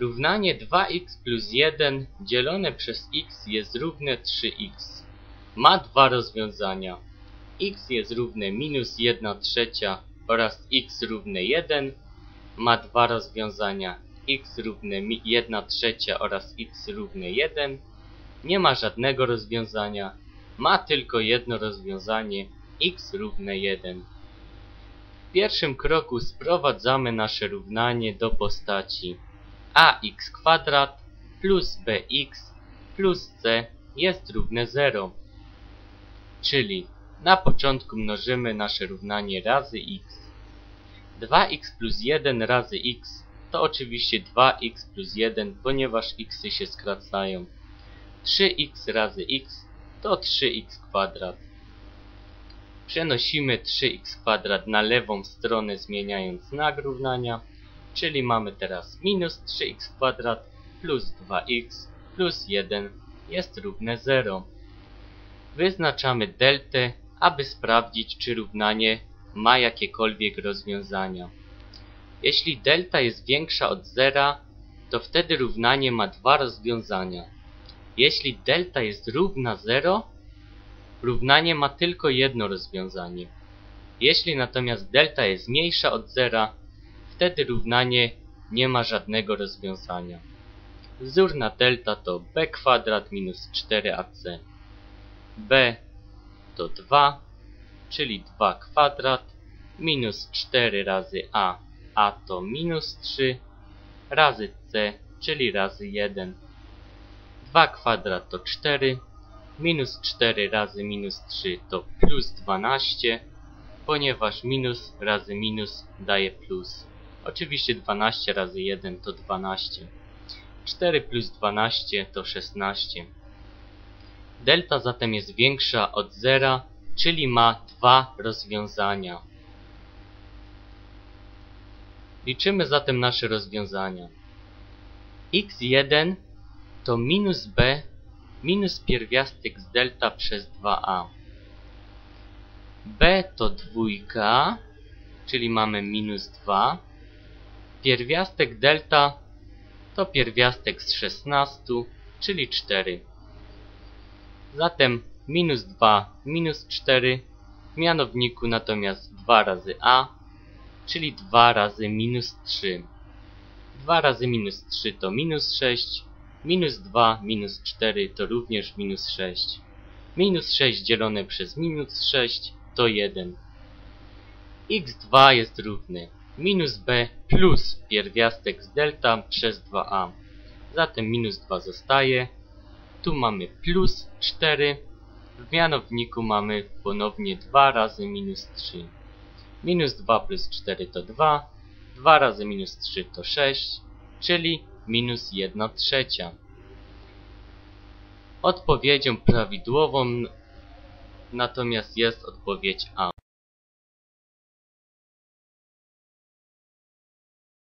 Równanie 2x plus 1 dzielone przez x jest równe 3x. Ma dwa rozwiązania. x jest równe minus 1 trzecia oraz x równe 1. Ma dwa rozwiązania. x równe 1 trzecia oraz x równe 1. Nie ma żadnego rozwiązania. Ma tylko jedno rozwiązanie. x równe 1. W pierwszym kroku sprowadzamy nasze równanie do postaci ax kwadrat plus bx plus c jest równe 0. Czyli na początku mnożymy nasze równanie razy x. 2x plus 1 razy x to oczywiście 2x plus 1, ponieważ xy się skracają. 3x razy x to 3x kwadrat. Przenosimy 3x kwadrat na lewą stronę zmieniając znak równania, Czyli mamy teraz minus 3x2 plus 2x plus 1 jest równe 0. Wyznaczamy deltę, aby sprawdzić czy równanie ma jakiekolwiek rozwiązania. Jeśli delta jest większa od 0, to wtedy równanie ma dwa rozwiązania. Jeśli delta jest równa 0, równanie ma tylko jedno rozwiązanie. Jeśli natomiast delta jest mniejsza od 0, Niestety równanie nie ma żadnego rozwiązania. Wzór na delta to b kwadrat minus 4ac. b to 2, czyli 2 kwadrat minus 4 razy a, a to minus 3, razy c, czyli razy 1. 2 kwadrat to 4, minus 4 razy minus 3 to plus 12, ponieważ minus razy minus daje plus. Oczywiście 12 razy 1 to 12. 4 plus 12 to 16. Delta zatem jest większa od zera, czyli ma dwa rozwiązania. Liczymy zatem nasze rozwiązania. x1 to minus b minus pierwiastek z delta przez 2a. b to dwójka, czyli mamy minus 2. Pierwiastek delta to pierwiastek z 16, czyli 4. Zatem minus 2 minus 4 w mianowniku natomiast 2 razy a, czyli 2 razy minus 3. 2 razy minus 3 to minus 6, minus 2 minus 4 to również minus 6. Minus 6 dzielone przez minus 6 to 1. x2 jest równy minus b plus pierwiastek z delta przez 2a. Zatem minus 2 zostaje. Tu mamy plus 4. W mianowniku mamy ponownie 2 razy minus 3. Minus 2 plus 4 to 2. 2 razy minus 3 to 6, czyli minus 1 trzecia. Odpowiedzią prawidłową natomiast jest odpowiedź A.